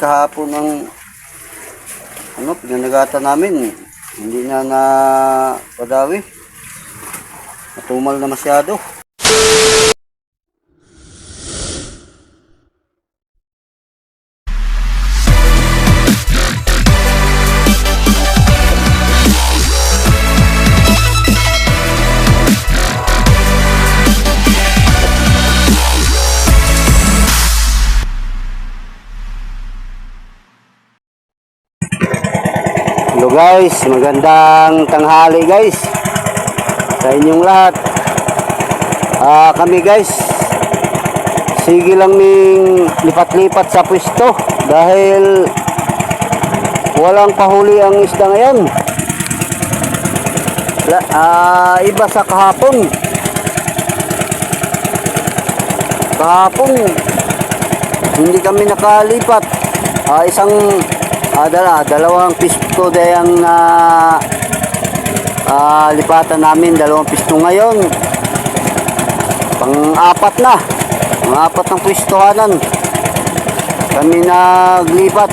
kahapon ng ano, pinanagatan namin. Hindi na na padawi. Matumal na masyado. Guys, magandang tanghali guys sa inyong lahat. Ah, kami guys, sige lang ning lipat-lipat sa pwesto dahil walang pahuli ang isda ngayon. Ah, iba sa kahapon. Kahapon, hindi kami nakalipat. Ah, isang ah, dala, dalawang pisto dayang na ah, lipatan namin, dalawang pisto ngayon. Pang-apat na. Pang-apat ng pwestohanan. Kami naglipat.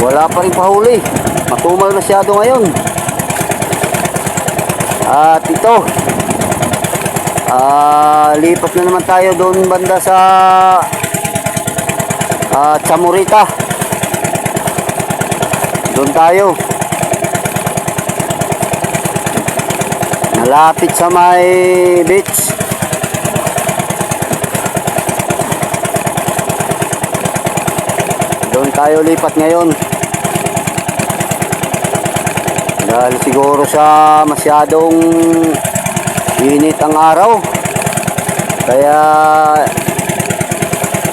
Wala pa rin pahuli. Matumal masyado ngayon. At ito, ah, lipat na naman tayo doon banda sa at Chamorita. Doon tayo. Malapit sa may beach. Doon tayo lipat ngayon. Dahil siguro sa masyadong init ang araw. Kaya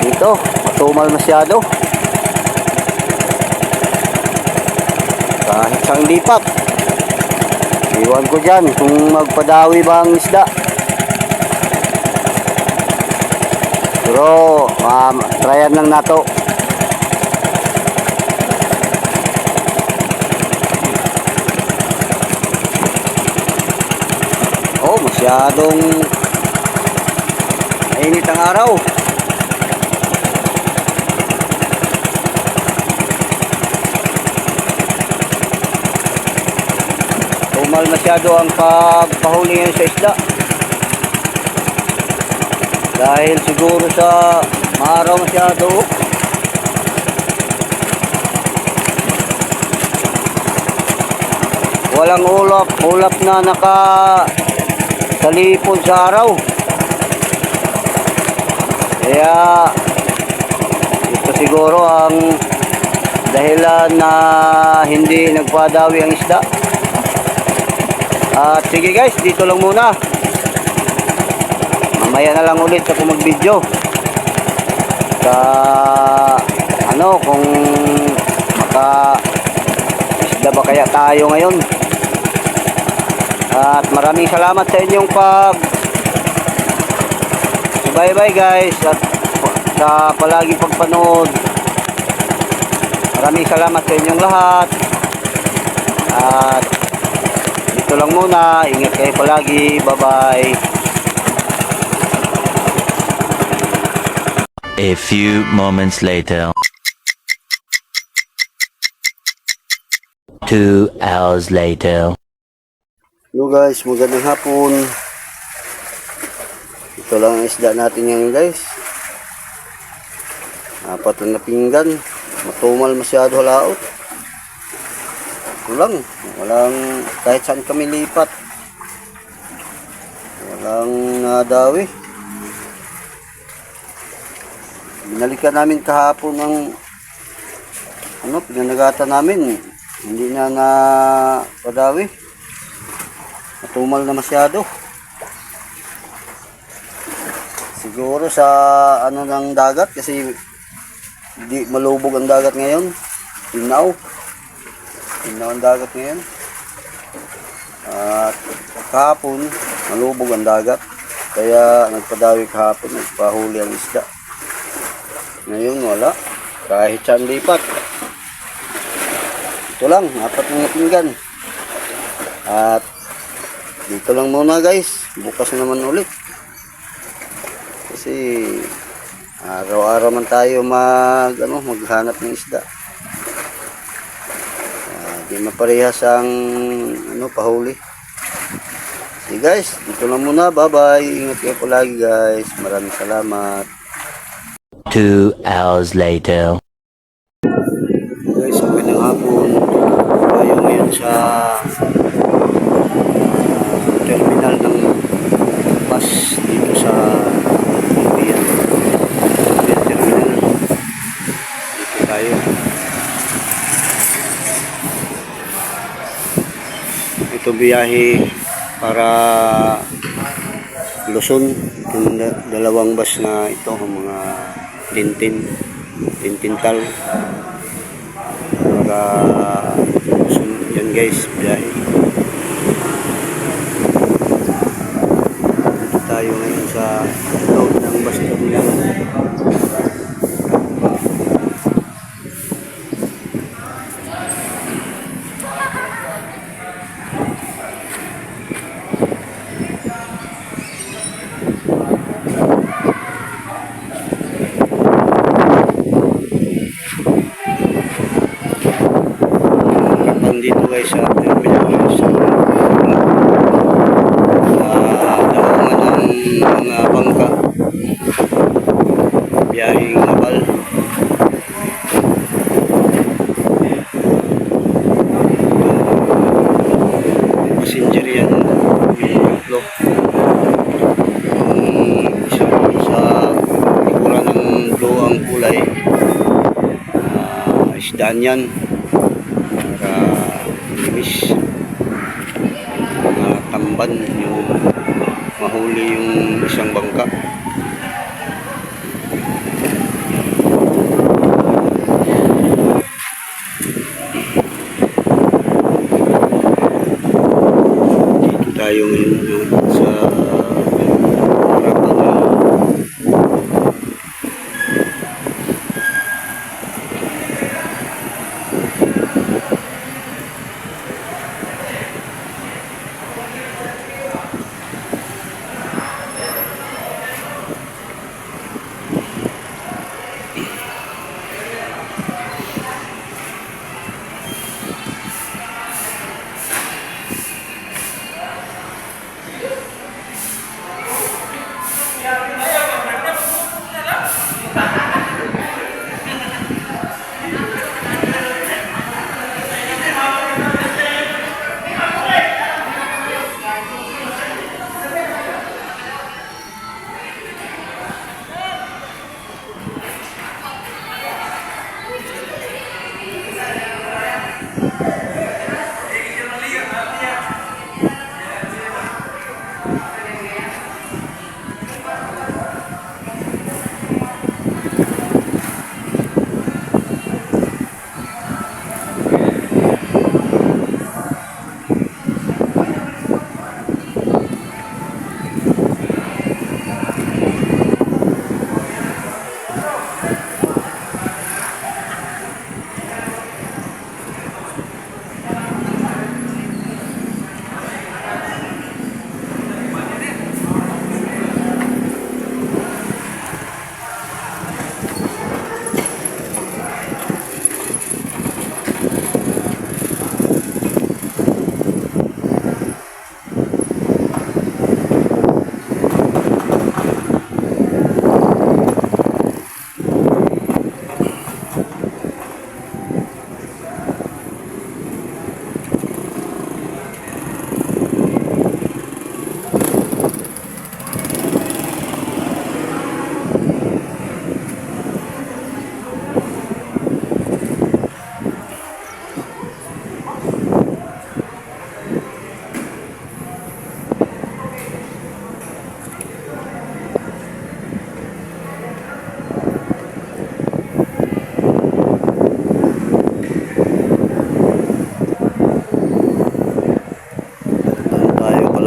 dito, matumal masyado. Kahit sang lipat. Iwan ko dyan kung magpadawi ba ang isda. Pero, um, tryan lang nato. Oh, masyadong mainit ang araw. Tumal masyado ang pagpahuli ngayon sa isda. Dahil siguro sa maaraw masyado. Walang ulap, ulap na naka talipod sa araw. Kaya ito siguro ang dahilan na hindi nagpadawi ang isda. At sige guys, dito lang muna. Mamaya na lang ulit ako mag-video. Sa ano kung maka isda ba kaya tayo ngayon. At maraming salamat sa inyong pag Bye bye guys at sa palagi pagpanood. Maraming salamat sa inyong lahat. At dito lang muna. Ingat kayo palagi. Bye-bye. A few moments later. Two hours later. Hello guys, magandang hapon. Ito lang ang isda natin ngayon guys. Apat na pinggan. Matumal masyado laot. Ito lang. Walang, kahit saan kami lipat. Walang nadawi. Binalikan namin kahapon ng ano, pinanagatan namin. Hindi na na padawi. Matumal na masyado. Siguro sa ano ng dagat kasi hindi malubog ang dagat ngayon. Inaw. Inaw ang dagat ngayon. At kahapon, malubog ang dagat. Kaya nagpadawi kahapon, nagpahuli ang isda. Ngayon wala. Kahit saan lipat. Ito lang, apat na pinggan. At dito lang muna guys. Bukas naman ulit. Kasi Araw-araw man tayo mag, ano, maghanap ng isda. Ah, di maparehas ang ano, pahuli. Okay guys, dito lang muna. Bye-bye. Ingat kayo po lagi guys. Maraming salamat. Two hours later. Guys, magandang hapon. Tayo ngayon sa ah, terminal ng bus dito sa Lubian. Lubian Terminal. Dito tayo. Ito biyahe para Luzon. Yung da- dalawang bus na ito, ang mga tintin, tintintal para Luzon. Yan guys, biyahe. Dito tayo ngayon sa loob ng bus terminal. Nandito guys sa terminal guys. Sa daungan ng mga bangka. Biyahing kapal. Passenger yan. Yung tatlo. Yung isa sa likuran ng blue ang kulay. Ah, isdaan yan para limis matamban yung mahuli yung isang bangka. Dito tayo ngayon sa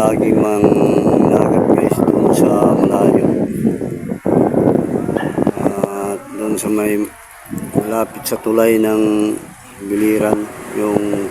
lagi mang nagat guys doon sa malayo. At doon sa may malapit sa tulay ng biliran yung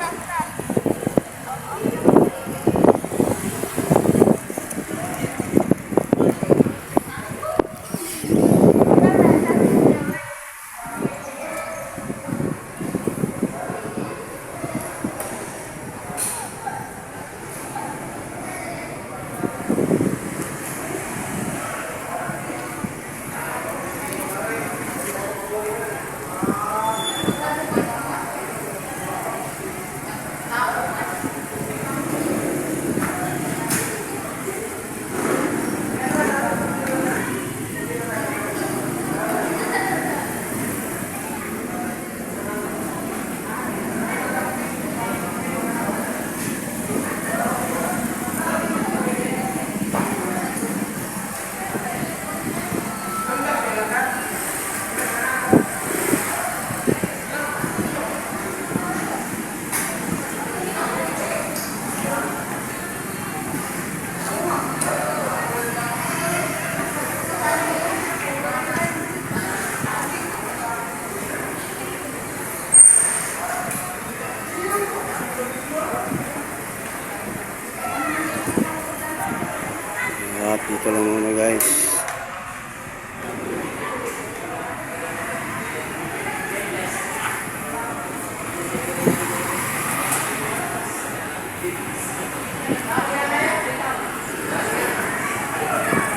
dito lang muna guys.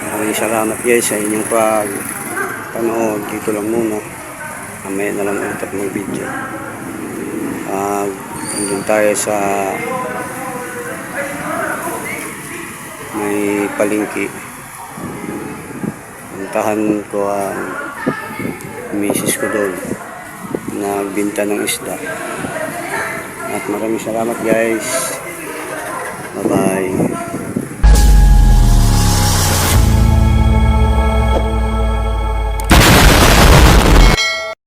Maraming salamat guys sa inyong pag panood. Dito lang muna. Mamaya na lang ulit ako mag-video. Ah, nandun tayo sa may palingki. Puntahan ko ang misis ko doon. Nagbinta ng isda. At maraming salamat guys. Bye-bye.